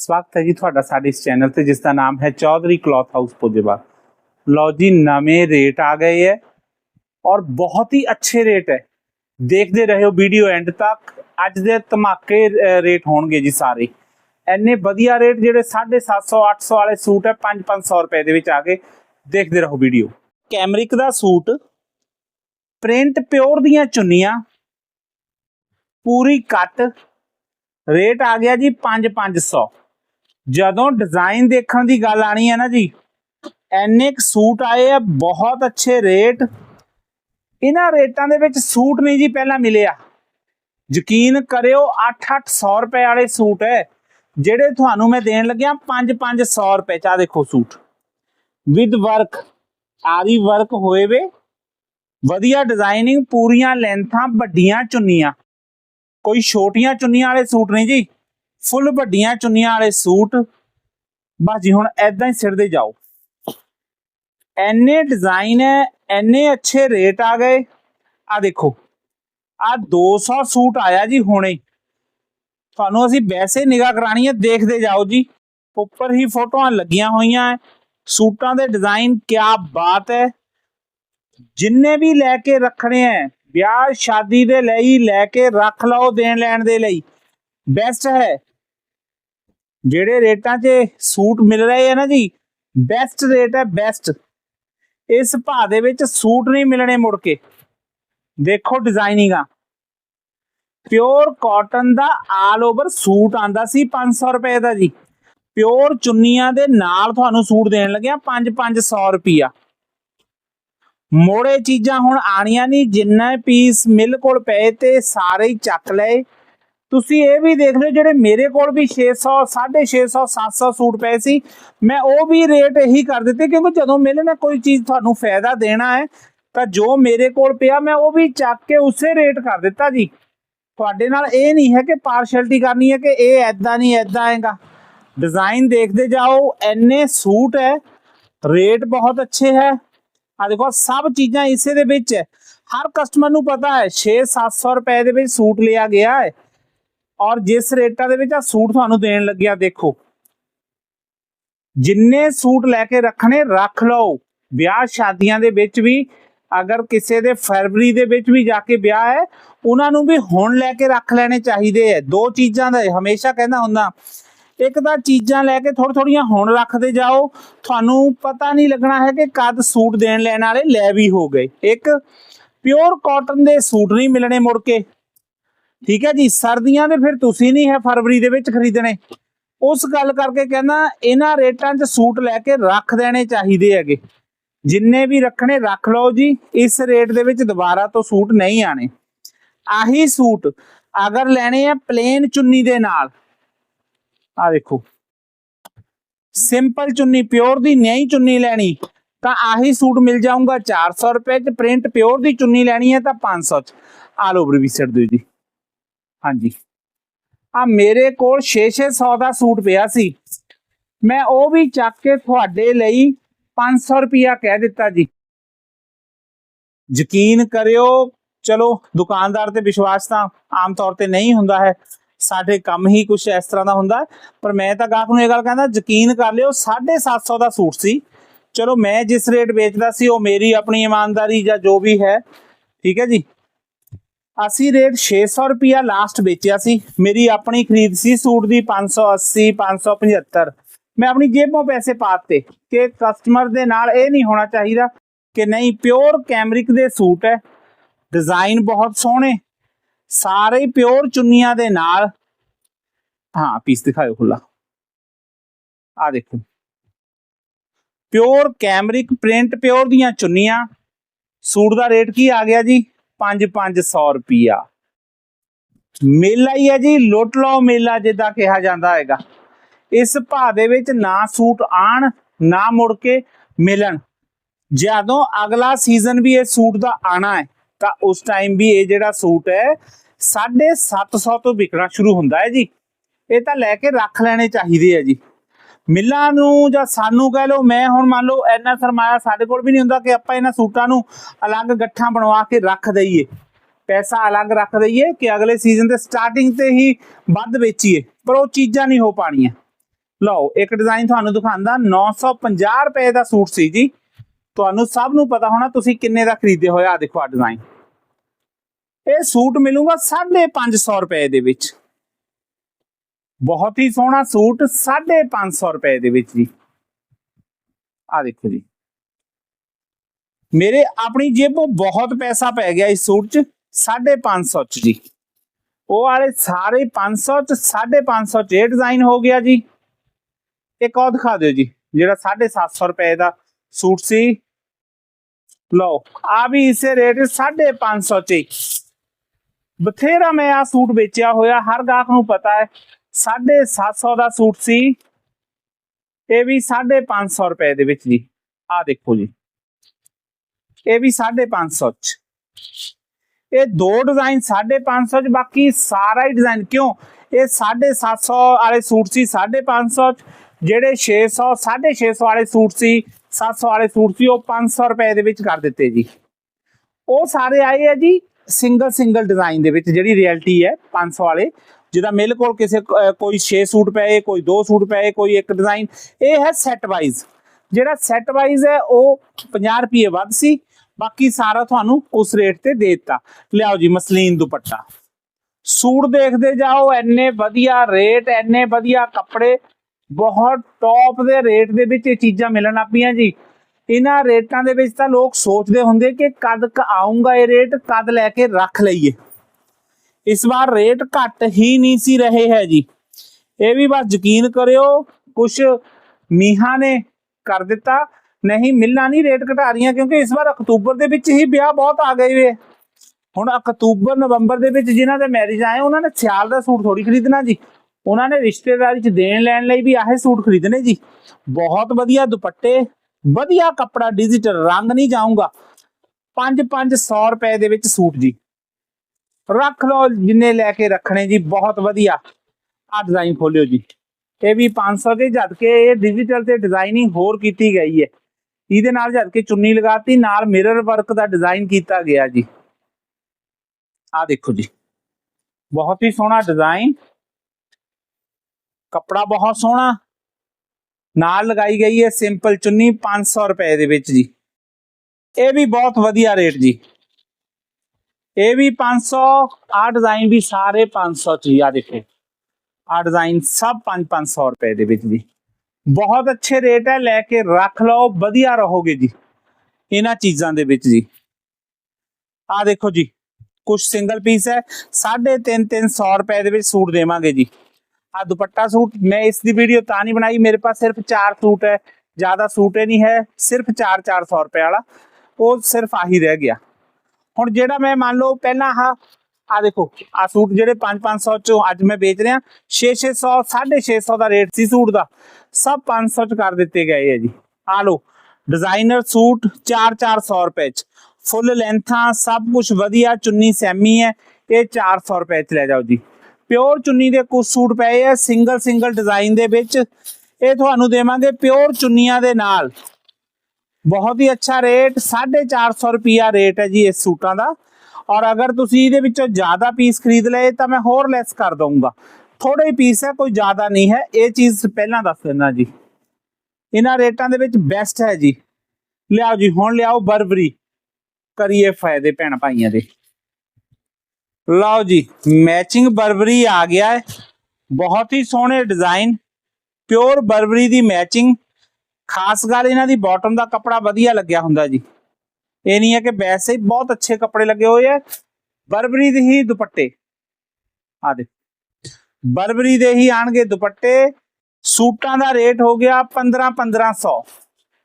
ਸਵਾਗਤ ਹੈ ਜੀ ਤੁਹਾਡਾ ਸਾਡੇ ਇਸ ਚੈਨਲ ਤੇ ਜਿਸ ਦਾ ਨਾਮ ਹੈ ਚੌਧਰੀ ਕਲੌਥ ਹਾਊਸ ਪੁਜੇਵਾ ਲਓ ਜੀ ਨਵੇਂ ਰੇਟ ਆ ਗਏ ਹੈ ਔਰ ਬਹੁਤ ਹੀ ਅੱਛੇ ਰੇਟ ਹੈ। ਦੇਖਦੇ ਰਹੋ ਵੀਡੀਓ ਐਂਡ ਤੱਕ। ਅੱਜ ਦੇ ਧਮਾਕੇ ਅ, ਰੇਟ ਹੋਣਗੇ ਜੀ ਸਾਰੇ। ਐਨੇ ਵਧੀਆ ਰੇਟ ਜਿਹੜੇ 750 800 ਵਾਲੇ ਸੂਟ ਹੈ 5-500 ਰੁਪਏ ਦੇ ਵਿੱਚ ਆ ਗਏ। ਦੇਖਦੇ ਰਹੋ ਵੀਡੀਓ। ਕੈਮਰਿਕ ਦਾ ਸੂਟ ਪ੍ਰਿੰਟ ਪਿਓਰ ਦੀਆਂ ਚੁੰਨੀਆਂ ਪੂਰੀ ਕੱਟ। ਰੇਟ ਆ ਗਿਆ ਜੀ 5-500 ਜਦੋਂ ਡਿਜ਼ਾਈਨ ਦੇਖਣ ਦੀ ਗੱਲ ਆਣੀ ਹੈ ਨਾ ਜੀ ਐਨੇ ਕੁ ਸੂਟ ਆਏ ਆ, ਬਹੁਤ ਅੱਛੇ ਰੇਟ ਇਹਨਾਂ ਰੇਟਾਂ ਦੇ ਵਿੱਚ ਸੂਟ ਨਹੀਂ ਜੀ ਪਹਿਲਾਂ ਮਿਲਿਆ। ਯਕੀਨ ਕਰਿਓ 8-800 ਰੁਪਏ ਵਾਲੇ ਸੂਟ ਹੈ, ਜਿਹੜੇ ਤੁਹਾਨੂੰ ਮੈਂ ਦੇਣ ਲੱਗਿਆ 5-500 ਰੁਪਏ ਚਾ। ਦੇਖੋ ਸੂਟ। ਵਿਦ ਵਰਕ ਆਰੀ ਵਰਕ ਹੋਏ ਵੇ। ਵਧੀਆ ਡਿਜ਼ਾਈਨਿੰਗ ਪੂਰੀਆਂ ਲੈਂਥਾਂ ਵੱਡੀਆਂ ਚੁੰਨੀਆਂ। ਕੋਈ ਛੋਟੀਆਂ ਚੁੰਨੀਆਂ ਵਾਲੇ ਸੂਟ ਨਹੀਂ ਜੀ। ਫੁੱਲ ਵੱਡੀਆਂ ਚੁੰਨੀਆਂ ਵਾਲੇ ਸੂਟ। ਬਸ ਜੀ, ਹੁਣ ਐਦਾਂ ਹੀ ਸਿਰਦੇ ਜਾਓ। ਐਨੇ ਡਿਜ਼ਾਈਨ ਹੈ ਐਨੇ ਅੱਛੇ ਰੇਟ ਆ ਗਏ। ਆ ਦੇਖੋ ਆ 200 ਸੂਟ ਆਇਆ ਜੀ ਹੁਣੇ। ਤੁਹਾਨੂੰ ਅਸੀਂ ਵੈਸੇ ਨਿਗਾਹ ਕਰਾਣੀ ਹੈ, ਦੇਖਦੇ ਜਾਓ ਜੀ। ਉੱਪਰ ਹੀ ਫੋਟੋਆਂ ਲੱਗੀਆਂ ਹੋਈਆਂ ਹੈ। ਸੂਟਾਂ ਦੇ ਡਿਜ਼ਾਈਨ ਕਿਆ ਬਾਤ ਹੈ। ਜਿੰਨੇ ਵੀ ਲੈ ਕੇ ਰੱਖਣੇ ਹੈ, ਵਿਆਹ, ਸ਼ਾਦੀ ਦੇ ਲਈ ਲੈ ਕੇ ਰੱਖ ਲਓ ਦੇਣ ਲੈਣ ਦੇ ਲਈ। ਬੈਸਟ ਹੈ। ਜਿਹੜੇ ਰੇਟਾਂ 'ਚ ਸੂਟ ਮਿਲ ਰਹੇ ਆ ਨਾ ਜੀ ਬੈਸਟ ਰੇਟ ਹੈ ਬੈਸਟ ਇਸ ਭਾਅ ਦੇ ਵਿੱਚ ਸੂਟ ਨਹੀਂ ਮਿਲਣੇ ਮੁੜ ਕੇ। ਦੇਖੋ ਡਿਜ਼ਾਈਨਿੰਗ ਆ। ਪਿਓਰ ਕਾਟਨ ਦਾ ਆਲ ਓਵਰ ਸੂਟ ਆਂਦਾ ਸੀ 500 ਰੁਪਏ ਦਾ ਜੀ। ਪਿਓਰ ਚੁੰਨੀਆਂ ਦੇ ਨਾਲ ਤੁਹਾਨੂੰ ਸੂਟ ਦੇਣ ਲੱਗਿਆ 5-500 ਰੁਪਿਆ ਮੋੜੇ ਚੀਜ਼ਾਂ ਹੁਣ ਆਣੀਆਂ ਨਹੀਂ, ਜਿੰਨਾ ਪੀਸ ਮਿਲ ਕੋਲ ਪਏ ਤੇ ਸਾਰੇ ਚੱਕ ਲਏ। ਤੁਸੀਂ ਇਹ ਵੀ ਦੇਖ ਲਓ, ਜਿਹੜੇ ਮੇਰੇ ਕੋਲ ਵੀ 600 650 700 ਸੂਟ ਪਏ ਸੀ, ਮੈਂ ਉਹ ਵੀ ਰੇਟ ਇਹੀ ਕਰ ਦਿੱਤੇ, ਕਿਉਂਕਿ ਜਦੋਂ ਮਿਲਣਾ ਕੋਈ ਚੀਜ਼ ਤੁਹਾਨੂੰ ਫਾਇਦਾ ਦੇਣਾ ਹੈ, ਤਾਂ ਜੋ ਮੇਰੇ ਕੋਲ ਪਿਆ, ਮੈਂ ਉਹ ਵੀ ਚੱਕ ਕੇ ਉਸੇ ਰੇਟ ਕਰ ਦਿੱਤਾ ਜੀ। ਤੁਹਾਡੇ ਨਾਲ ਇਹ ਨਹੀਂ ਹੈ ਕਿ ਪਾਰਸ਼ੈਲਿਟੀ ਕਰਨੀ ਹੈ ਕਿ ਇਹ ਐਦਾਂ ਨਹੀਂ ਐਦਾਂ ਆਏਗਾ ਡਿਜ਼ਾਈਨ ਦੇਖਦੇ ਜਾਓ ਐਨੇ ਸੂਟ ਹੈ, ਰੇਟ ਬਹੁਤ ਅੱਛੇ ਹੈ। ਆ ਦੇਖੋ, ਸਭ ਚੀਜ਼ਾਂ ਇਸੇ ਦੇ ਵਿੱਚ ਹੈ। ਹਰ ਕਸਟਮਰ ਨੂੰ ਪਤਾ ਹੈ 6-700 ਰੁਪਏ ਦੇ ਵਿੱਚ ਸੂਟ ਲਿਆ ਗਿਆ ਹੈ। ਔਰ ਜਿਸ ਰੇਟਾਂ ਦੇ ਵਿੱਚ ਆ ਸੂਟ ਤੁਹਾਨੂੰ ਦੇਣ ਲੱਗਿਆ ਦੇਖੋ। ਜਿੰਨੇ ਸੂਟ ਲੈ ਕੇ ਰੱਖਣੇ, ਰੱਖ ਲਓ। ਵਿਆਹ ਸ਼ਾਦੀਆਂ ਦੇ ਵਿੱਚ ਵੀ, ਅਗਰ ਕਿਸੇ ਦੇ ਫਰਵਰੀ ਦੇ ਵਿੱਚ ਵੀ ਜਾ ਕੇ ਵਿਆਹ ਹੈ, ਉਹਨਾਂ ਨੂੰ ਵੀ ਹੁਣ ਲੈ ਕੇ ਰੱਖ ਲੈਣੇ ਚਾਹੀਦੇ ਐ ਦੋ ਚੀਜ਼ਾਂ ਦਾ ਹਮੇਸ਼ਾ ਕਹਿੰਦਾ ਹੁੰਦਾ। ਇੱਕ ਤਾਂ ਚੀਜ਼ਾਂ ਲੈ ਕੇ ਥੋੜੀ ਥੋੜੀਆਂ ਹੁਣ ਰੱਖਦੇ ਜਾਓ। ਤੁਹਾਨੂੰ ਪਤਾ ਨਹੀਂ ਲੱਗਣਾ ਹੈ ਕਿ ਕਦ ਸੂਟ ਦੇਣ ਲੈਣ ਵਾਲੇ ਲੈ ਵੀ ਹੋ ਗਏ। ਇੱਕ ਪਿਓਰ ਕਾਟਨ ਦੇ ਸੂਟ ਨਹੀਂ ਮਿਲਣੇ ਮੁੜ ਕੇ। ਠੀਕ ਹੈ ਜੀ, ਸਰਦੀਆਂ ਦੇ ਫਿਰ ਤੁਸੀਂ ਨਹੀਂ ਹੈ ਫਰਵਰੀ ਦੇ ਵਿੱਚ ਖਰੀਦਣੇ। ਉਸ ਗੱਲ ਕਰਕੇ ਕਹਿੰਦਾ, ਇਹਨਾਂ ਰੇਟਾਂ 'ਚ ਸੂਟ ਲੈ ਕੇ ਰੱਖ ਦੇਣੇ ਚਾਹੀਦੇ ਹੈਗੇ। ਜਿੰਨੇ ਵੀ ਰੱਖਣੇ, ਰੱਖ ਲਓ ਜੀ, ਇਸ ਰੇਟ ਦੇ ਵਿੱਚ ਦੁਬਾਰਾ ਤੋਂ ਸੂਟ ਨਹੀਂ ਆਣੇ ਆਹੀ ਸੂਟ ਅਗਰ ਲੈਣੇ ਆ ਪਲੇਨ ਚੁੰਨੀ ਦੇ ਨਾਲ। ਆ ਦੇਖੋ। ਸਿੰਪਲ ਚੁੰਨੀ ਪਿਓਰ ਦੀ ਨਹੀਂ ਚੁੰਨੀ ਲੈਣੀ, ਤਾਂ ਆਹੀ ਸੂਟ ਮਿਲ ਜਾਊਗਾ 400 ਰੁਪਏ ਚ। ਪ੍ਰਿੰਟ ਪਿਓਰ ਦੀ ਚੁੰਨੀ ਲੈਣੀ ਹੈ ਤਾਂ 500 ਚ। ਆਲ ਓਵਰ ਵੀ ਸਿਰ ਦਿਓ ਜੀ। ਹਾਂਜੀ। ਆ ਮੇਰੇ ਕੋਲ 6-600 ਦਾ ਸੂਟ ਪਿਆ ਸੀ। ਮੈਂ ਉਹ ਵੀ ਚੱਕ ਕੇ ਤੁਹਾਡੇ ਲਈ 500 ਰੁਪਿਆ ਕਹਿ ਦਿੱਤਾ ਜੀ। ਯਕੀਨ ਕਰਿਓ, ਚਲੋ, ਦੁਕਾਨਦਾਰ ਤੇ ਵਿਸ਼ਵਾਸ ਤਾਂ ਆਮ ਤੌਰ ਤੇ ਨਹੀਂ ਹੁੰਦਾ ਹੈ। ਸਾਡੇ ਕੰਮ ਹੀ ਕੁਝ ਇਸ ਤਰ੍ਹਾਂ ਦਾ ਹੁੰਦਾ ਪਰ ਮੈਂ ਤਾਂ ਗਾਹਕ ਨੂੰ ਇਹ ਗੱਲ ਕਹਿੰਦਾ, ਯਕੀਨ ਕਰ ਲਿਓ 750 ਦਾ ਸੂਟ ਸੀ। ਚਲੋ, ਮੈਂ ਜਿਸ ਰੇਟ ਵੇਚਦਾ ਸੀ, ਉਹ ਮੇਰੀ ਆਪਣੀ ਇਮਾਨਦਾਰੀ ਜਾਂ ਜੋ ਵੀ ਹੈ। ਠੀਕ ਹੈ ਜੀ? ਅਸੀਂ ਰੇਟ 600 ਰੁਪਿਆ ਲਾਸਟ ਵੇਚਿਆ ਸੀ। ਮੇਰੀ ਆਪਣੀ ਖਰੀਦ ਸੀ ਸੂਟ ਦੀ 580 575 ਮੈਂ ਆਪਣੀ ਜੇਬੋਂ ਪੈਸੇ ਪਾਤੇ ਕਿ ਕਸਟਮਰ ਦੇ ਨਾਲ ਇਹ ਨਹੀਂ ਹੋਣਾ ਚਾਹੀਦਾ ਕਿ ਨਹੀਂ ਪਿਓਰ ਕੈਮਰਿਕ ਦੇ ਸੂਟ ਹੈ। ਡਿਜ਼ਾਈਨ ਬਹੁਤ ਸੋਹਣੇ। ਸਾਰੇ ਪਿਓਰ ਚੁੰਨੀਆਂ ਦੇ ਨਾਲ। ਹਾਂ ਪੀਸ ਦਿਖਾਓ ਖੁੱਲਾ ਆ ਦੇਖੋ। ਪਿਓਰ ਕੈਮਰਿਕ ਪ੍ਰਿੰਟ ਪਿਓਰ ਦੀਆਂ ਚੁੰਨੀਆਂ। ਸੂਟ ਦਾ ਰੇਟ ਕੀ ਆ ਗਿਆ ਜੀ? 5-500 ਰੁਪਿਆ ਮੇਲਾ ਹੀ ਹੈ ਜੀ, ਲੁੱਟ ਲਓ ਮੇਲਾ ਜਿੱਦਾਂ ਕਿਹਾ ਜਾਂਦਾ ਹੈਗਾ। ਇਸ ਭਾਅ ਦੇ ਵਿੱਚ ਨਾ ਸੂਟ ਆਣ, ਨਾ ਮੁੜ ਕੇ ਮਿਲਣ। ਜਦੋਂ ਅਗਲਾ ਸੀਜ਼ਨ ਵੀ ਇਹ ਸੂਟ ਦਾ ਆਣਾ ਹੈ, ਤਾਂ ਉਸ ਟਾਈਮ ਵੀ ਇਹ ਜਿਹੜਾ ਸੂਟ ਹੈ 750 ਤੋਂ ਵਿਕਣਾ ਸ਼ੁਰੂ ਹੁੰਦਾ ਹੈ ਜੀ। ਇਹ ਤਾਂ ਲੈ ਕੇ ਰੱਖ ਲੈਣੇ ਚਾਹੀਦੇ ਆ ਜੀ। ਮਿੱਲਾਂ ਨੂੰ ਜਾਂ ਸਾਨੂੰ ਕਹਿ ਲਓ, ਮੈਂ ਹੁਣ ਮੰਨ ਲਓ, ਇੰਨਾ ਸਰਮਾਇਆ ਸਾਡੇ ਕੋਲ ਵੀ ਨਹੀਂ ਹੁੰਦਾ ਕਿ ਆਪਾਂ ਇਹਨਾਂ ਸੂਟਾਂ ਨੂੰ ਅਲੱਗ ਗੱਠਾਂ ਬਣਵਾ ਕੇ ਰੱਖ ਦਈਏ। ਪੈਸਾ ਅਲੱਗ ਰੱਖ ਦਈਏ ਕਿ ਅਗਲੇ ਸੀਜ਼ਨ ਦੇ ਸਟਾਰਟਿੰਗ ਤੇ ਹੀ ਵੱਧ ਵੇਚੀਏ, ਪਰ ਉਹ ਚੀਜ਼ਾਂ ਨਹੀਂ ਹੋ ਪਾਣੀਆਂ ਲਓ, ਇੱਕ ਡਿਜ਼ਾਈਨ ਤੁਹਾਨੂੰ ਦਿਖਾਉਂਦਾ 950 ਰੁਪਏ ਦਾ ਸੂਟ ਸੀ ਜੀ। ਤੁਹਾਨੂੰ ਸਭ ਨੂੰ ਪਤਾ ਹੋਣਾ ਤੁਸੀਂ ਕਿੰਨੇ ਦਾ ਖਰੀਦੇ ਹੋਇਆ ਆ ਦੇਖੋ ਆ ਡਿਜ਼ਾਈਨ ਇਹ ਸੂਟ ਮਿਲੂਗਾ 550 ਰੁਪਏ ਦੇ ਵਿੱਚ। ਬਹੁਤ ਹੀ ਸੋਹਣਾ ਸੂਟ 550 ਰੁਪਏ ਦੇ ਵਿੱਚ ਜੀ। ਆ ਦੇਖੋ ਜੀ। ਮੇਰੇ ਆਪਣੀ ਜੇਬੋਂ ਬਹੁਤ ਪੈਸਾ ਪੈ ਗਿਆ ਇਸ ਸੂਟ 'ਚ 550 'ਚ ਜੀ। ਉਹ ਵਾਲੇ ਸਾਰੇ 500 'ਚ 550 'ਚ ਇਹ ਡਿਜ਼ਾਈਨ ਹੋ ਗਿਆ ਜੀ। ਇੱਕ ਉਹ ਦਿਖਾ ਦਿਓ ਜੀ, ਜਿਹੜਾ 750 ਰੁਪਏ ਦਾ ਸੂਟ ਸੀ। ਲਓ ਆ ਵੀ ਇਸੇ ਰੇਟ 550 'ਚ ਬਥੇਰਾ ਮੈਂ ਆ ਸੂਟ ਵੇਚਿਆ ਹੋਇਆ, ਹਰ ਗਾਹਕ ਨੂੰ ਪਤਾ ਹੈ। 750 ਦਾ ਸੂਟ ਸੀ। ਇਹ ਵੀ 550 ਰੁਪਏ ਦੇ ਵਿੱਚ ਜੀ। ਆ ਦੇਖੋ ਜੀ। ਇਹ ਵੀ 550 ਚ। ਇਹ ਦੋ ਡਿਜ਼ਾਈਨ 550 ਚ, ਬਾਕੀ ਸਾਰਾ ਹੀ ਡਿਜ਼ਾਈਨ ਕਿਉਂ? ਇਹ 750 ਵਾਲੇ ਸੂਟ ਸੀ 550 ਚ। ਜਿਹੜੇ 600 650 ਵਾਲੇ ਸੂਟ ਸੀ 700 ਵਾਲੇ ਸੂਟ ਸੀ, ਉਹ 500 ਰੁਪਏ ਦੇ ਵਿੱਚ ਕਰ ਦਿੱਤੇ ਜੀ। ਉਹ ਸਾਰੇ ਆਏ ਆ ਜੀ ਸਿੰਗਲ ਸਿੰਗਲ ਡਿਜ਼ਾਈਨ ਦੇ ਵਿੱਚ, ਜਿਹੜੀ ਰਿਐਲਿਟੀ ਹੈ 500 ਵਾਲੇ। ਜਿਹਦਾ ਮੇਰੇ ਕੋਲ ਕਿਸੇ ਕੋਈ 6 ਸੂਟ ਪਏ, ਕੋਈ 2 ਸੂਟ ਪਏ, ਕੋਈ ਇੱਕ ਡਿਜ਼ਾਈਨ ਇਹ ਹੈ ਸੈਟ ਵਾਈਜ਼ ਜਿਹੜਾ ਸੈਟ ਵਾਈਜ਼ ਹੈ, ਉਹ 50 ਰੁਪਏ ਵੱਧ ਸੀ, ਬਾਕੀ ਸਾਰਾ ਤੁਹਾਨੂੰ ਉਸ ਰੇਟ ਤੇ ਦੇ ਦਿੱਤਾ। ਲਿਆਓ ਜੀ, ਮਸਲੀਨ ਦੁਪੱਟਾ। ਸੂਟ ਦੇਖਦੇ ਜਾਓ ਐਨੇ ਵਧੀਆ ਰੇਟ ਐਨੇ ਵਧੀਆ ਕੱਪੜੇ, ਬਹੁਤ ਟੌਪ ਦੇ ਰੇਟ ਦੇ ਵਿੱਚ ਇਹ ਚੀਜ਼ਾਂ ਮਿਲਣ ਲੱਪੀਆਂ ਜੀ। ਇਹਨਾਂ ਰੇਟਾਂ ਦੇ ਵਿੱਚ ਤਾਂ ਲੋਕ ਸੋਚਦੇ ਹੁੰਦੇ ਕਿ ਕਦ ਕ ਆਉਂਗਾ ਇਹ ਰੇਟ ਕਦ ਲੈ ਕੇ ਰੱਖ ਲਈਏ। ਇਸ ਵਾਰ ਰੇਟ ਘੱਟ ਹੀ ਨਹੀਂ ਸੀ ਰਹੇ ਹੈ ਜੀ ਇਹ ਵੀ ਬਸ ਯਕੀਨ ਕਰਿਓ ਕੁਝ ਮੀਹਾਂ ਨੇ ਕਰ ਦਿੱਤਾ। ਨਹੀਂ, ਮਿਲਣਾ ਨਹੀਂ ਰੇਟ ਘਟਾ ਰਹੀਆਂ ਕਿਉਂਕਿ ਇਸ ਵਾਰ ਅਕਤੂਬਰ ਦੇ ਵਿੱਚ ਹੀ ਵਿਆਹ ਬਹੁਤ ਆ ਗਏ ਵੇ। ਹੁਣ ਅਕਤੂਬਰ, ਨਵੰਬਰ ਦੇ ਵਿੱਚ ਜਿਨ੍ਹਾਂ ਦੇ ਮੈਰਿਜ ਆਏ, ਉਹਨਾਂ ਨੇ ਸਿਆਲ ਦਾ ਸੂਟ ਥੋੜੀ ਖਰੀਦਣਾ ਜੀ। ਉਹਨਾਂ ਨੇ ਰਿਸ਼ਤੇਦਾਰੀ ਚ ਦੇਣ ਲੈਣ ਲਈ ਵੀ ਆਹੇ ਸੂਟ ਖਰੀਦਣੇ ਜੀ। ਬਹੁਤ ਵਧੀਆ ਦੁਪੱਟੇ, ਵਧੀਆ ਕੱਪੜਾ ਡਿਜੀਟਲ ਰੰਗ ਨਹੀਂ ਜਾਊਗਾ। 5-500 ਰੁਪਏ ਦੇ ਵਿੱਚ ਸੂਟ ਜੀ। ਰੱਖ ਲਓ, ਜਿੰਨੇ ਲੈ ਕੇ ਰੱਖਣੇ ਜੀ, ਬਹੁਤ ਵਧੀਆ। ਆ ਡਿਜ਼ਾਈਨ ਖੋਲਿਓ ਜੀ। ਇਹ ਵੀ 500 ਦੇ ਜਦ ਕਿ ਇਹ ਡਿਜੀਟਲ ਤੇ ਡਿਜ਼ਾਈਨਿੰਗ ਹੋਰ ਕੀਤੀ ਗਈ ਹੈ। ਇਹਦੇ ਨਾਲ ਜਦ ਕੇ ਚੁੰਨੀ ਲਗਾਤੀ, ਨਾਲ ਮਿਰਰ ਵਰਕ ਦਾ ਡਿਜ਼ਾਈਨ ਕੀਤਾ ਗਿਆ ਜੀ। ਆ ਦੇਖੋ ਜੀ। ਬਹੁਤ ਹੀ ਸੋਹਣਾ ਡਿਜ਼ਾਈਨ ਕੱਪੜਾ ਬਹੁਤ ਸੋਹਣਾ। ਨਾਲ ਲਗਾਈ ਗਈ ਹੈ ਸਿੰਪਲ ਚੁੰਨੀ 500 ਰੁਪਏ ਦੇ ਵਿੱਚ ਜੀ। ਇਹ ਵੀ ਬਹੁਤ ਵਧੀਆ ਰੇਟ ਜੀ। ਇਹ ਵੀ 500 ਆ ਡਿਜ਼ਾਈਨ ਵੀ ਸਾਰੇ 500 ਚ ਹੀ ਆ ਦੇਖੋ। ਆ ਡਿਜ਼ਾਈਨ ਸਭ 5-500 ਰੁਪਏ ਦੇ ਵਿੱਚ ਜੀ। ਬਹੁਤ ਅੱਛੇ ਰੇਟ ਹੈ, ਲੈ ਕੇ ਰੱਖ ਲਓ, ਵਧੀਆ ਰਹੋਗੇ ਜੀ। ਇਹਨਾਂ ਚੀਜ਼ਾਂ ਦੇ ਵਿੱਚ ਜੀ। ਆ ਦੇਖੋ ਜੀ ਕੁਝ ਸਿੰਗਲ ਪੀਸ ਹੈ 3.5 300 ਰੁਪਏ ਦੇ ਵਿੱਚ ਸੂਟ ਦੇਵਾਂਗੇ ਜੀ। ਆ ਦੁਪੱਟਾ ਸੂਟ, ਮੈਂ ਇਸ ਦੀ ਵੀਡੀਓ ਤਾਂ ਨਹੀਂ ਬਣਾਈ, ਮੇਰੇ ਪਾਸ ਸਿਰਫ 4 ਸੂਟ ਹੈ, ਜ਼ਿਆਦਾ ਸੂਟ ਹੀ ਨਹੀਂ ਹੈ, ਸਿਰਫ 4 400 ਰੁਪਏ ਵਾਲਾ, ਉਹ ਸਿਰਫ ਆਹੀ ਰਹਿ ਗਿਆ। ਹੁਣ ਜਿਹੜਾ ਮੈਂ ਮੰਨ ਲਓ ਪਹਿਲਾਂ ਆ ਆ ਦੇਖੋ ਆ ਸੂਟ ਜਿਹੜੇ 5-500 ਚੋਂ ਅੱਜ ਮੈਂ ਵੇਚ ਰਿਹਾ 6-600 650 ਦਾ ਰੇਟ ਸੀ ਸੂਟ ਦਾ। ਸਭ 500 ਚ ਕਰ ਦਿੱਤੇ ਗਏ ਹੈ ਜੀ। ਆ ਲਓ ਡਿਜ਼ਾਈਨਰ ਸੂਟ 4-400 ਰੁਪਏ ਚ। ਫੁੱਲ ਲੈਂਥਾਂ, ਸਭ ਕੁਝ ਵਧੀਆ, ਚੁੰਨੀ ਸੈਮੀ ਹੈ, ਇਹ 400 ਰੁਪਏ ਚ ਲੈ ਜਾਓ ਜੀ। ਪਿਓਰ ਚੁੰਨੀ ਦੇ ਕੁਝ ਸੂਟ ਪਏ ਆ ਸਿੰਗਲ ਸਿੰਗਲ ਡਿਜ਼ਾਈਨ ਦੇ ਵਿੱਚ। ਇਹ ਤੁਹਾਨੂੰ ਦੇਵਾਂਗੇ ਪਿਓਰ ਚੁੰਨੀਆਂ ਦੇ ਨਾਲ। ਬਹੁਤ ਹੀ ਅੱਛਾ ਰੇਟ 450 ਰੁਪਿਆ ਰੇਟ ਹੈ ਜੀ ਇਸ ਸੂਟਾਂ ਦਾ। ਔਰ ਅਗਰ ਤੁਸੀਂ ਇਹਦੇ ਵਿੱਚੋਂ ਜ਼ਿਆਦਾ ਪੀਸ ਖਰੀਦ ਲਏ, ਤਾਂ ਮੈਂ ਹੋਰ ਲੈਸ ਕਰ ਦਊਂਗਾ। ਥੋੜੇ ਹੀ ਪੀਸ ਹੈ, ਕੋਈ ਜ਼ਿਆਦਾ ਨਹੀਂ ਹੈ। ਇਹ ਚੀਜ਼ ਪਹਿਲਾਂ ਦੱਸ ਦਿੰਦਾ ਜੀ। ਇਹਨਾਂ ਰੇਟਾਂ ਦੇ ਵਿੱਚ ਬੈਸਟ ਹੈ ਜੀ। ਲਿਆਓ ਜੀ, ਹੁਣ ਲਿਆਓ ਬਰਬਰੀ। ਕਰੀਏ ਫਾਇਦੇ ਭੈਣ ਭਾਈਆਂ ਦੇ। ਲਓ ਜੀ ਮੈਚਿੰਗ ਬਰਬਰੀ ਆ ਗਿਆ ਹੈ। ਬਹੁਤ ਹੀ ਸੋਹਣੇ ਡਿਜ਼ਾਈਨ ਪਿਓਰ ਬਰਬਰੀ ਦੀ ਮੈਚਿੰਗ ਖਾਸ ਗੱਲ ਇਹਨਾਂ ਦੀ ਬਾਟਮ ਦਾ ਕੱਪੜਾ ਵਧੀਆ ਲੱਗਿਆ ਹੁੰਦਾ ਜੀ। ਇਹ ਨਹੀਂ ਹੈ ਕਿ ਵੈਸੇ ਹੀ ਬਹੁਤ ਅੱਛੇ ਕੱਪੜੇ ਲੱਗੇ ਹੋਏ ਆ। ਬਰਬਰੀ ਦੇ ਹੀ ਦੁਪੱਟੇ। ਆ ਦੇ ਬਰਬਰੀ ਦੇ ਹੀ ਆਣਗੇ ਦੁਪੱਟੇ। ਸੂਟਾਂ ਦਾ ਰੇਟ ਹੋ ਗਿਆ 15 1500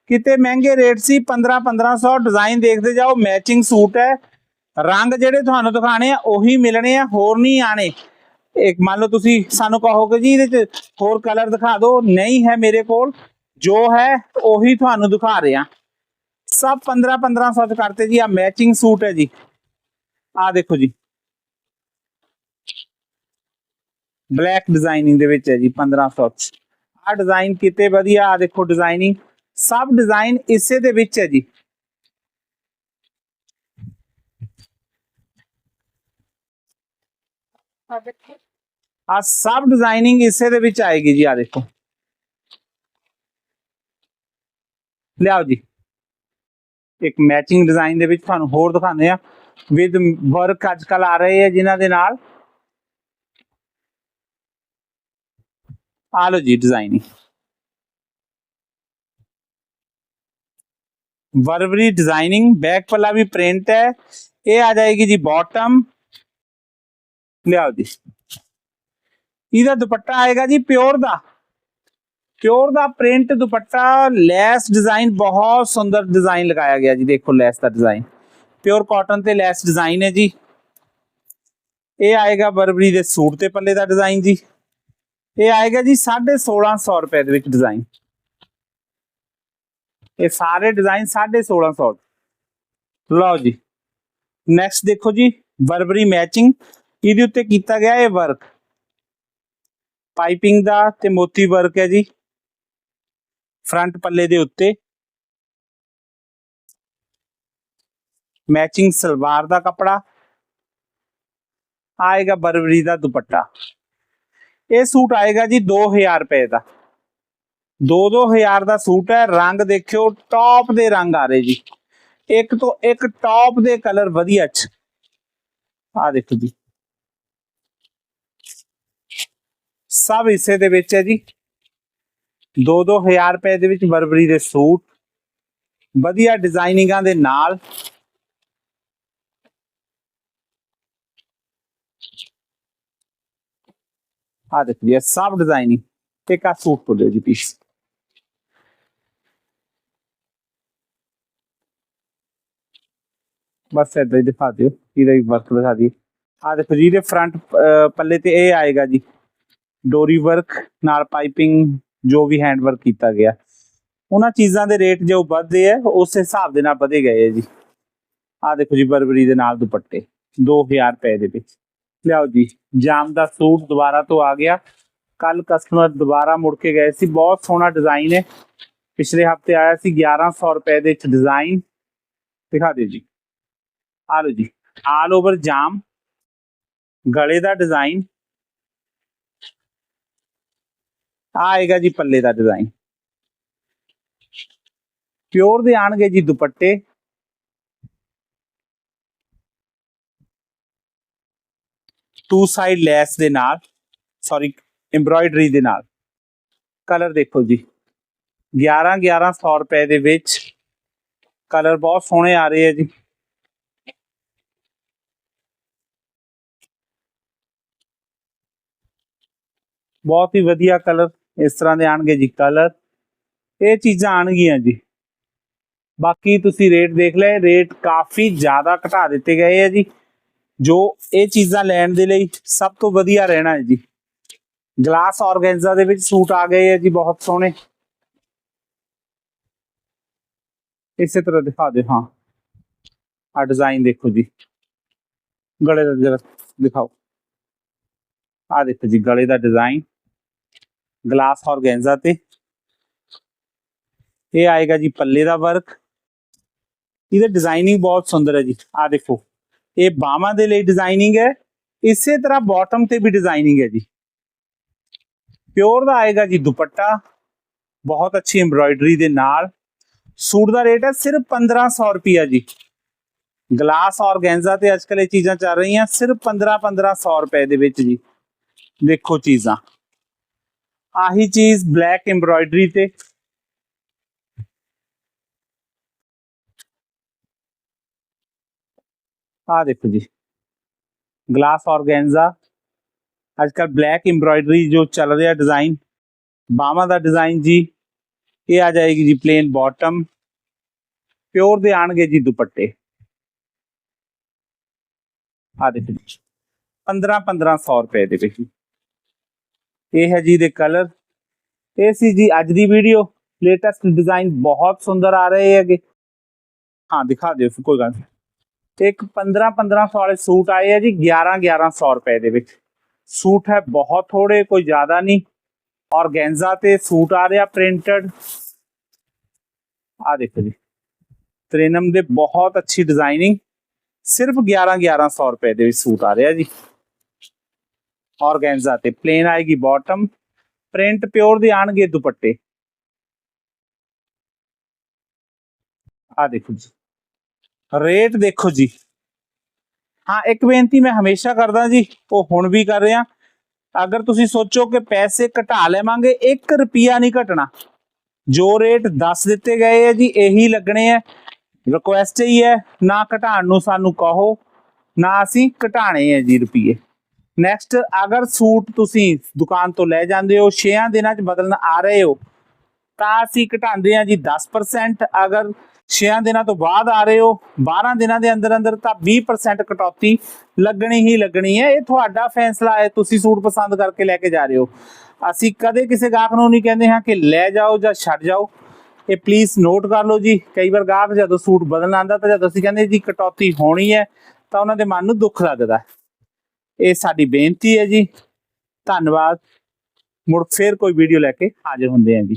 ਕਿਤੇ ਮਹਿੰਗੇ ਰੇਟ ਸੀ 15 1500 ਡਿਜ਼ਾਈਨ ਦੇਖਦੇ ਜਾਓ ਮੈਚਿੰਗ ਸੂਟ ਹੈ। ਰੰਗ ਜਿਹੜੇ ਤੁਹਾਨੂੰ ਦਿਖਾਣੇ ਆ, ਉਹੀ ਮਿਲਣੇ ਆ, ਹੋਰ ਨਹੀਂ ਆਣੇ ਇੱਕ ਮੰਨ ਲਓ ਤੁਸੀਂ, ਸਾਨੂੰ ਕਹੋਗੇ ਜੀ, ਇਹਦੇ ਚ ਹੋਰ ਕਲਰ ਦਿਖਾ ਦਿਓ। ਨਹੀਂ ਹੈ ਮੇਰੇ ਕੋਲ। ਜੋ ਹੈ ਉਹੀ ਤੁਹਾਨੂੰ ਦਿਖਾ ਰਿਹਾ। ਸਭ 15 1500 ਚ ਕਰਤੇ ਜੀ ਆ ਮੈਚਿੰਗ ਸੂਟ ਹੈ ਜੀ। ਆ ਦੇਖੋ ਜੀ। ਬਲੈਕ ਡਿਜ਼ਾਈਨਿੰਗ ਦੇ ਵਿੱਚ ਹੈ ਜੀ 1500 ਚ ਆ ਡਿਜ਼ਾਈਨ ਕਿਤੇ ਵਧੀਆ ਆ ਦੇਖੋ ਡਿਜ਼ਾਈਨਿੰਗ ਸਭ ਡਿਜ਼ਾਈਨ ਇਸੇ ਦੇ ਵਿੱਚ ਹੈ ਜੀ। ਆ ਸਭ ਡਿਜ਼ਾਈਨਿੰਗ ਇਸੇ ਦੇ ਵਿੱਚ ਆਏਗੀ ਜੀ ਆ ਦੇਖੋ। ਲਿਆਓ ਜੀ। ਇੱਕ ਮੈਚਿੰਗ ਡਿਜ਼ਾਈਨ ਦੇ ਵਿੱਚ ਤੁਹਾਨੂੰ ਹੋਰ ਦਿਖਾਉਂਦੇ ਆ ਵਿਦ ਵਰਕ ਅੱਜ ਕੱਲ ਆ ਰਹੇ ਆ ਜਿਨ੍ਹਾਂ ਦੇ ਨਾਲ। ਆ ਲਓ ਜੀ ਡਿਜ਼ਾਈਨਿੰਗ ਵਰਵਰੀ ਡਿਜ਼ਾਈਨਿੰਗ ਬੈਕ ਪੱਲਾ ਵੀ ਪ੍ਰਿੰਟ ਹੈ। ਇਹ ਆ ਜਾਏਗੀ ਜੀ ਬਾਟਮ ਲਿਆਓ ਜੀ। ਇਹਦਾ ਦੁਪੱਟਾ ਆਏਗਾ ਜੀ ਪਿਓਰ ਦਾ। ਪਿਓਰ ਦਾ ਪ੍ਰਿੰਟ ਦੁਪੱਟਾ, ਲੈਸ ਡਿਜ਼ਾਈਨ ਬਹੁਤ ਸੁੰਦਰ ਡਿਜ਼ਾਈਨ ਲਗਾਇਆ ਗਿਆ ਜੀ, ਦੇਖੋ ਲੈਸ ਦਾ ਡਿਜ਼ਾਈਨ ਪਿਓਰ ਕਾਟਨ ਤੇ ਲੈਸ ਡਿਜ਼ਾਈਨ ਹੈ ਜੀ। ਇਹ ਆਏਗਾ ਬਰਬਰੀ ਦੇ ਸੂਟ ਤੇ ਪੱਲੇ ਦਾ ਡਿਜ਼ਾਈਨ ਜੀ। ਇਹ ਆਏਗਾ ਜੀ 1650 ਰੁਪਏ ਦੇ ਵਿੱਚ ਡਿਜ਼ਾਈਨ ਇਹ ਸਾਰੇ ਡਿਜ਼ਾਈਨ 1650 ਲਓ ਜੀ। ਨੈਕਸਟ ਦੇਖੋ ਜੀ, ਬਰਬਰੀ ਮੈਚਿੰਗ ਇਹਦੇ ਉੱਤੇ ਕੀਤਾ ਗਿਆ ਇਹ ਵਰਕ ਪਾਈਪਿੰਗ ਦਾ ਤੇ ਮੋਤੀ ਵਰਕ ਹੈ ਜੀ। ਫਰੰਟ ਪੱਲੇ ਦੇ ਉੱਤੇ ਮੈਚਿੰਗ ਸਲਵਾਰ ਦਾ ਕਪੜਾ ਆਏਗਾ ਬਰਬਰੀ ਦਾ ਦੁਪੱਟਾ। ਇਹ ਸੂਟ ਆਏਗਾ ਜੀ 2000 ਰੁਪਏ ਦਾ। 2-2000 ਦਾ ਸੂਟ ਹੈ, ਰੰਗ ਦੇਖਿਓ ਟੌਪ ਦੇ ਰੰਗ ਆ ਰਹੇ ਜੀ। ਇੱਕ ਤੋਂ ਇੱਕ ਟੌਪ ਦੇ ਕਲਰ ਵਧੀਆ ਚ। ਆ ਦੇਖੋ ਜੀ। ਸਭ ਹਿੱਸੇ ਦੇ ਵਿੱਚ ਹੈ ਜੀ। 2-2000 ਰੁਪਏ ਦੇ ਵਿੱਚ ਬਰਬਰੀ ਦੇ ਸੂਟ। ਵਧੀਆ ਡਿਜ਼ਾਈਨਿੰਗਾਂ ਦੇ ਨਾਲ। ਆ ਦੇਖੋ ਇਹ ਸਭ ਡਿਜ਼ਾਈਨਿੰਗ ਇੱਕ ਆ ਸੂਟ ਤੋਂ ਦਿਓ ਜੀ ਪੀਸ ਬਸ ਏਦਾਂ ਹੀ ਦਿਖਾ ਦਿਓ, ਇਹਦਾ ਵੀ ਵਰਕ ਦਿਖਾ ਦਿਓ ਆ ਦੇਖੋ ਜੀ, ਇਹਦੇ ਫਰੰਟ ਪੱਲੇ ਤੇ ਇਹ ਆਏਗਾ ਜੀ। ਡੋਰੀ ਵਰਕ ਨਾਲ ਪਾਈਪਿੰਗ ਜੋ ਵੀ ਹੈਂਡ ਵਰਕ ਕੀਤਾ ਗਿਆ। ਉਹਨਾਂ ਚੀਜ਼ਾਂ ਦੇ ਰੇਟ ਜੋ ਵਧਦੇ ਆ, ਉਸ ਹਿਸਾਬ ਦੇ ਨਾਲ ਵਧੇ ਗਏ ਆ ਜੀ। ਆ ਦੇਖੋ ਜੀ, ਬਰਬਰੀ ਦੇ ਨਾਲ ਦੁਪੱਟੇ 2000 ਰੁਪਏ ਦੇ ਵਿੱਚ। ਲਿਆਓ ਜੀ, ਜਾਮ ਦਾ ਸੂਟ ਦੁਬਾਰਾ ਤੋਂ ਆ ਗਿਆ। ਕੱਲ ਕਸਟਮਰ ਦੁਬਾਰਾ ਮੁੜ ਕੇ ਗਏ ਸੀ। ਬਹੁਤ ਸੋਹਣਾ ਡਿਜ਼ਾਈਨ ਹੈ। ਪਿਛਲੇ ਹਫ਼ਤੇ ਆਇਆ ਸੀ 1100 ਰੁਪਏ ਦੇ ਵਿੱਚ ਡਿਜ਼ਾਈਨ ਦਿਖਾ ਦਿਓ ਜੀ। ਆ ਲਓ ਜੀ ਆਲ ਓਵਰ ਜਾਮ। ਗਲੇ ਦਾ ਡਿਜ਼ਾਈਨ ਆਏਗਾ ਜੀ ਪੱਲੇ ਦਾ ਡਿਜ਼ਾਈਨ ਪਿਓਰ ਦੇ ਆਣਗੇ ਜੀ ਦੁਪੱਟੇ। ਟੂ ਸਾਈਡ ਲੈਸ ਦੇ ਨਾਲ ਸੌਰੀ ਐਮਬ੍ਰਾਇਡਰੀ ਦੇ ਨਾਲ। ਕਲਰ ਦੇਖੋ ਜੀ। 11 1100 ਰੁਪਏ ਦੇ ਵਿੱਚ ਕਲਰ ਬਹੁਤ ਸੋਹਣੇ ਆ ਰਹੇ ਆ ਜੀ। ਬਹੁਤ ਹੀ ਵਧੀਆ ਕਲਰ ਇਸ ਤਰ੍ਹਾਂ ਦੇ ਆਣਗੇ ਜੀ ਕਲਰ ਇਹ ਚੀਜ਼ਾਂ ਆਣਗੀਆਂ ਜੀ। ਬਾਕੀ ਤੁਸੀਂ ਰੇਟ ਦੇਖ ਲਏ ਰੇਟ ਕਾਫੀ ਜ਼ਿਆਦਾ ਘਟਾ ਦਿੱਤੇ ਗਏ ਆ ਜੀ। ਜੋ ਇਹ ਚੀਜ਼ਾਂ ਲੈਣ ਦੇ ਲਈ ਸਭ ਤੋਂ ਵਧੀਆ ਰਹਿਣਾ ਹੈ ਜੀ। ਗਲਾਸ ਆਰਗੈਂਜ਼ਾ ਦੇ ਵਿੱਚ ਸੂਟ ਆ ਗਏ ਆ ਜੀ, ਬਹੁਤ ਸੋਹਣੇ। ਇਸੇ ਤਰ੍ਹਾਂ ਦਿਖਾ ਦੇ ਹਾਂ। ਆ ਡਿਜ਼ਾਈਨ ਦੇਖੋ ਜੀ। ਗਲੇ ਦਾ ਜਰਾ ਦਿਖਾਓ। ਆ ਦੇਖੋ ਜੀ, ਗਲੇ ਦਾ ਡਿਜ਼ਾਈਨ ਗਲਾਸ ਆਰਗੈਂਜ਼ਾ ਤੇ। ਇਹ ਆਏਗਾ ਜੀ ਪੱਲੇ ਦਾ ਵਰਕ। ਇਹਦਾ ਡਿਜ਼ਾਈਨਿੰਗ ਬਹੁਤ ਸੁੰਦਰ ਹੈ ਜੀ। ਆ ਦੇਖੋ, ਇਹ ਬਾਹਾਂ ਦੇ ਲਈ ਡਿਜ਼ਾਈਨਿੰਗ ਹੈ। ਇਸੇ ਤਰ੍ਹਾਂ ਬਾਟਮ ਤੇ ਵੀ ਡਿਜ਼ਾਈਨਿੰਗ ਹੈ ਜੀ। ਪਿਓਰ ਦਾ ਆਏਗਾ ਜੀ ਦੁਪੱਟਾ। ਬਹੁਤ ਅੱਛੀ ਐਮਬ੍ਰਾਇਡਰੀ ਦੇ ਨਾਲ। ਸੂਟ ਦਾ ਰੇਟ ਹੈ ਸਿਰਫ 1500 ਰੁਪਿਆ ਜੀ। ਗਲਾਸ ਆਰਗੈਂਜ਼ਾ ਤੇ ਅੱਜਕੱਲ ਇਹ ਚੀਜ਼ਾਂ ਚੱਲ ਰਹੀਆਂ, ਸਿਰਫ 15 1500 ਰੁਪਏ ਦੇ ਵਿੱਚ ਜੀ। ਦੇਖੋ ਚੀਜ਼ਾਂ। ਆਹੀ ਚੀਜ਼ ਬਲੈਕ ਐਮਬ੍ਰਾਇਡਰੀ ਤੇ। ਆ ਦੇਖੋ ਜੀ। ਗਲਾਸ ਆਰਗੈਂਜ਼ਾ ਅੱਜਕੱਲ ਬਲੈਕ ਐਮਬ੍ਰਾਇਡਰੀ ਜੋ ਚੱਲ ਰਿਹਾ ਡਿਜ਼ਾਈਨ ਬਾਹਾਂ ਦਾ ਡਿਜ਼ਾਈਨ ਜੀ, ਇਹ ਆ ਜਾਏਗੀ ਜੀ ਪਲੇਨ ਬਾਟਮ ਪਿਓਰ ਦੇ ਆਣਗੇ ਜੀ ਦੁਪੱਟੇ। ਆ ਦੇਖੋ ਜੀ। 15 1500 ਰੁਪਏ ਦੇ ਵਿੱਚ। ਇਹ ਹੈ ਜੀ ਦੇ ਕਲਰ ਇਹ ਸੀ ਜੀ ਅੱਜ ਦੀ ਵੀਡੀਓ ਲੇਟੈਸਟ ਡਿਜ਼ਾਈਨ ਬਹੁਤ ਸੁੰਦਰ ਆ ਰਹੇ ਹੈਗੇ। ਹਾਂ, ਦਿਖਾ ਦਿਓ ਕੋਈ ਗੱਲ ਇੱਕ 15 1500 ਵਾਲੇ ਸੂਟ ਆਏ ਆ ਜੀ 11 1100 ਰੁਪਏ ਦੇ ਵਿੱਚ। ਸੂਟ ਹੈ ਬਹੁਤ ਥੋੜੇ ਕੋਈ ਜ਼ਿਆਦਾ ਨਹੀਂ। ਔਰਗੈਂਜ਼ਾ ਤੇ ਸੂਟ ਆ ਰਿਹਾ ਪ੍ਰਿੰਟਡ ਆ ਦੇਖੋ ਜੀ। ਤ੍ਰਿਨਮ ਦੇ ਬਹੁਤ ਅੱਛੀ ਡਿਜ਼ਾਈਨਿੰਗ ਸਿਰਫ 11 1100 ਰੁਪਏ ਦੇ ਵਿੱਚ ਸੂਟ ਆ ਰਿਹਾ ਜੀ। ਔਰਗੈਂਜ਼ਾ ਤੇ ਪਲੇਨ ਆਏਗੀ ਬਾਟਮ ਪ੍ਰਿੰਟ ਪਿਓਰ ਦੇ ਆਣਗੇ ਦੁਪੱਟੇ। ਆ ਦੇਖੋ ਜੀ। ਰੇਟ ਦੇਖੋ ਜੀ। ਹਾਂ, ਇੱਕ ਬੇਨਤੀ ਮੈਂ ਹਮੇਸ਼ਾ ਕਰਦਾ ਜੀ, ਉਹ ਹੁਣ ਵੀ ਕਰ ਰਿਹਾ। ਅਗਰ ਤੁਸੀਂ ਸੋਚੋ ਕਿ ਪੈਸੇ ਘਟਾ ਲੈਵਾਂਗੇ 1 ਰੁਪਿਆ ਨਹੀਂ ਘਟਣਾ। ਜੋ ਰੇਟ ਦੱਸ ਦਿੱਤੇ ਗਏ ਹੈ ਜੀ, ਇਹੀ ਲੱਗਣੇ ਹੈ ਰਿਕੁਐਸਟ ਹੀ ਹੈ, ਨਾ ਘਟਾਉਣ ਨੂੰ ਸਾਨੂੰ ਕਹੋ, ਨਾ ਅਸੀਂ ਘਟਾਣੇ ਹੈ ਜੀ ਰੁਪਏ ਨੈਕਸਟ ਅਗਰ ਸੂਟ ਤੁਸੀਂ ਦੁਕਾਨ ਤੋਂ ਲੈ ਜਾਂਦੇ ਹੋ 6 ਦਿਨਾਂ ਚ ਬਦਲਣ ਆ ਰਹੇ ਹੋ, ਤਾਂ ਅਸੀਂ ਘਟਾਉਂਦੇ ਹਾਂ ਜੀ 10% ਅਗਰ 6 ਦਿਨਾਂ ਤੋਂ ਬਾਅਦ ਆ ਰਹੇ ਹੋ 12 ਦਿਨਾਂ ਦੇ ਅੰਦਰ ਅੰਦਰ ਤਾਂ 20% ਕਟੌਤੀ ਲੱਗਣੀ ਹੀ ਲੱਗਣੀ ਹੈ। ਇਹ ਤੁਹਾਡਾ ਫੈਸਲਾ ਹੈ, ਤੁਸੀਂ ਸੂਟ ਪਸੰਦ ਕਰਕੇ ਲੈ ਕੇ ਜਾ ਰਹੇ ਹੋ। ਅਸੀਂ ਕਦੇ ਕਿਸੇ ਗਾਹਕ ਨੂੰ ਨਹੀਂ ਕਹਿੰਦੇ ਹਾਂ ਕਿ ਲੈ ਜਾਓ ਜਾਂ ਛੱਡ ਜਾਓ। ਇਹ ਪਲੀਜ਼ ਨੋਟ ਕਰ ਲਓ ਜੀ। ਕਈ ਵਾਰ ਗਾਹਕ ਜਦੋਂ ਸੂਟ ਬਦਲਣ ਆਂਦਾ ਤਾਂ ਜਦੋਂ ਅਸੀਂ ਕਹਿੰਦੇ ਜੀ ਕਟੌਤੀ ਹੋਣੀ ਹੈ, ਤਾਂ ਉਹਨਾਂ ਦੇ ਮਨ ਨੂੰ ਦੁੱਖ ਲੱਗਦਾ ਇਹ ਸਾਡੀ ਬੇਨਤੀ ਹੈ ਜੀ। ਧੰਨਵਾਦ। ਮੁੜ ਫੇਰ ਕੋਈ ਵੀਡੀਓ ਲੈ ਕੇ ਹਾਜ਼ਰ ਹੁੰਦੇ ਹਾਂ ਜੀ।